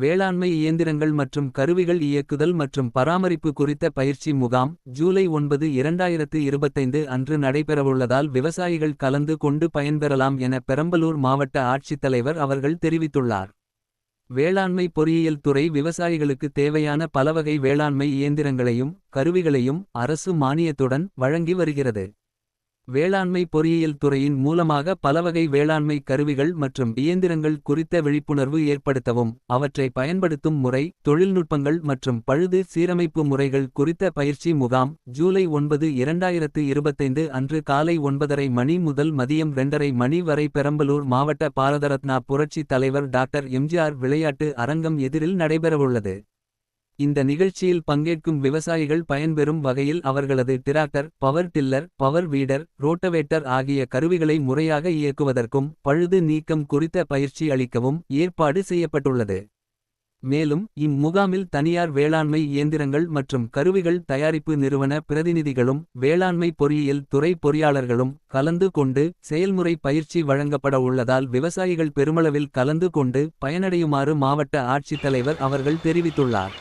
வேளாண்மை இயந்திரங்கள் மற்றும் கருவிகள் இயக்குதல் மற்றும் பராமரிப்பு குறித்த பயிற்சி முகாம் ஜூலை ஒன்பது இரண்டாயிரத்து இருபத்தைந்து அன்று நடைபெறவுள்ளதால் விவசாயிகள் கலந்து கொண்டு பயன்பெறலாம் என பெரம்பலூர் மாவட்ட ஆட்சித்தலைவர் அவர்கள் தெரிவித்துள்ளார். வேளாண்மை பொறியியல் துறை விவசாயிகளுக்கு தேவையான பலவகை வேளாண்மை இயந்திரங்களையும். கருவிகளையும் அரசு மானியத்துடன் வழங்கி வருகிறது. வேளாண்மை பொறியியல் துறையின் மூலமாக பலவகை வேளாண்மை கருவிகள் மற்றும் இயந்திரங்கள் குறித்த விழிப்புணர்வு ஏற்படுத்தவும். அவற்றை பயன்படுத்தும் முறை தொழில்நுட்பங்கள் மற்றும் பழுது சீரமைப்பு முறைகள் குறித்த பயிற்சி முகாம். ஜூலை ஒன்பது இரண்டாயிரத்து இருபத்தைந்து அன்று காலை ஒன்பதரை மணி முதல் மதியம் ரெண்டரை மணி வரை பெரம்பலூர் மாவட்ட பாரதரத்னா புரட்சி தலைவர் டாக்டர் எம்ஜிஆர் விளையாட்டு அரங்கம் எதிரில் நடைபெறவுள்ளது. இந்த நிகழ்ச்சியில் பங்கேற்கும் விவசாயிகள் பயன்பெறும் வகையில் அவர்களது tractor power tiller power weeder rotavator ஆகிய கருவிகளை முறையாக இயக்குவதற்கும் பழுது நீக்கம் குறித்த பயிற்சி அளிக்கவும் ஏற்பாடு செய்யப்பட்டுள்ளது. மேலும் இம்முகாமில் தனியார் வேளாண்மை இயந்திரங்கள் மற்றும் கருவிகள் தயாரிப்பு நிறுவன பிரதிநிதிகளும் வேளாண்மை பொறியியல் துறை பொறியாளர்களும் கலந்து கொண்டு செயல்முறை பயிற்சி வழங்கப்பட உள்ளதால் விவசாயிகள் பெருமளவில் கலந்து கொண்டு பயனடையுமாறு மாவட்ட ஆட்சித்தலைவர் அவர்கள் தெரிவித்துள்ளார்.